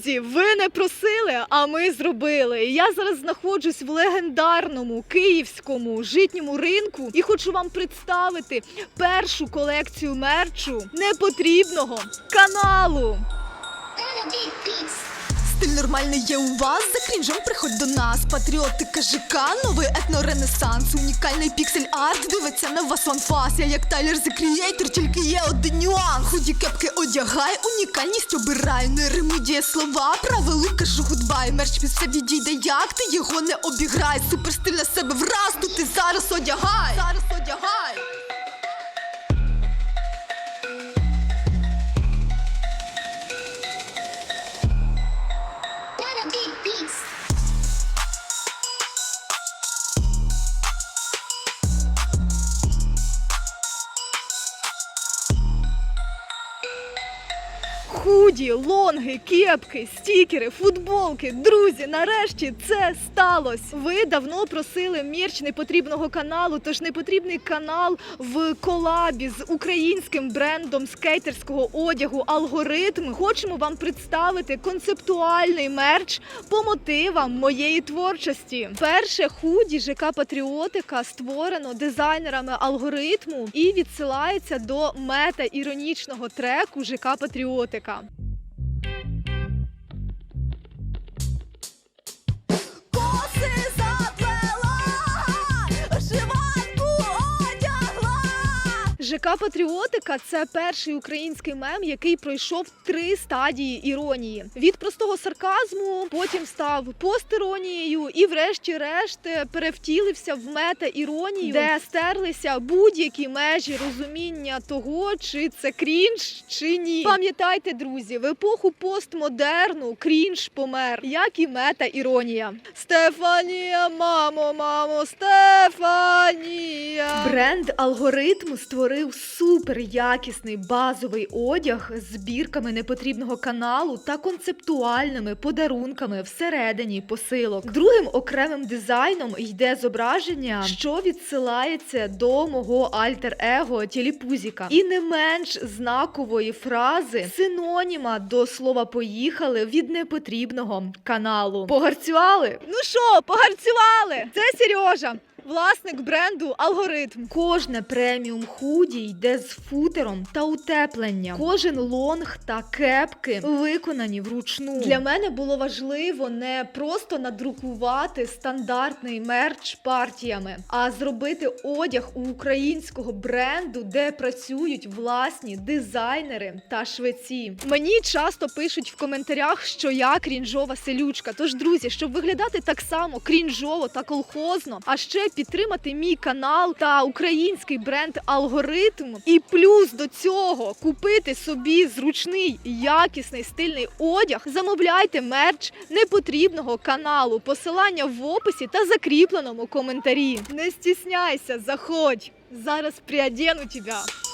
Друзі, ви не просили, а ми зробили. Я зараз знаходжусь в легендарному київському житньому ринку і хочу вам представити першу колекцію мерчу непотрібного каналу. Стиль нормальний є у вас, за крінжом приходь до нас. Патріотика ЖК, новий етноренесанс, унікальний піксель арт. Дивиться на вас ванфас. Я як Тайлер the Creator, тільки є один нюанс. Худі кепки одягай, унікальність обирай. Не римує слова, правилу кажу гудбай. Мерч під все відійде, як ти його не обіграй. Супер стиль на себе враз, тут ти зараз одягай. Зараз одягай. Худі, лонги, кепки, стікери, футболки. Друзі, нарешті це сталося. Ви давно просили мерч непотрібного каналу, тож непотрібний канал в колабі з українським брендом скейтерського одягу Алгоритм. Хочемо вам представити концептуальний мерч по мотивам моєї творчості. Перше худі ЖК Патріотика створено дизайнерами алгоритму і відсилається до мета-іронічного треку ЖК Патріотика. czeka. ЖК Патріотика це перший український мем, який пройшов три стадії іронії: від простого сарказму, потім став постіронією, і, врешті-решт, перевтілився в мета-іронію, де стерлися будь-які межі розуміння того, чи це крінж, чи ні. Пам'ятайте, друзі, в епоху постмодерну крінж помер, як і мета-іронія. Стефанія, мамо, мамо, Стефанія. Бренд алгоритм створив супер якісний базовий одяг з збірками непотрібного каналу та концептуальними подарунками всередині посилок. Другим окремим дизайном йде зображення, що відсилається до мого альтер-его Тіліпузіка. І не менш знакової фрази синоніма до слова поїхали від непотрібного каналу. Погарцювали? Ну що, погарцювали? Це Сережа. Власник бренду алгоритм. Кожне преміум худі йде з футером та утепленням. Кожен лонг та кепки виконані вручну. Для мене було важливо не просто надрукувати стандартний мерч партіями, а зробити одяг у українського бренду, де працюють власні дизайнери та швеці. Мені часто пишуть в коментарях, що я крінжова селючка. Тож, друзі, щоб виглядати так само крінжово та колхозно, а ще підтримати мій канал та український бренд алгоритм. І плюс до цього купити собі зручний, якісний стильний одяг. Замовляйте мерч непотрібного каналу. Посилання в описі та закріпленому коментарі. Не стісняйся, заходь. Зараз приодену тебе.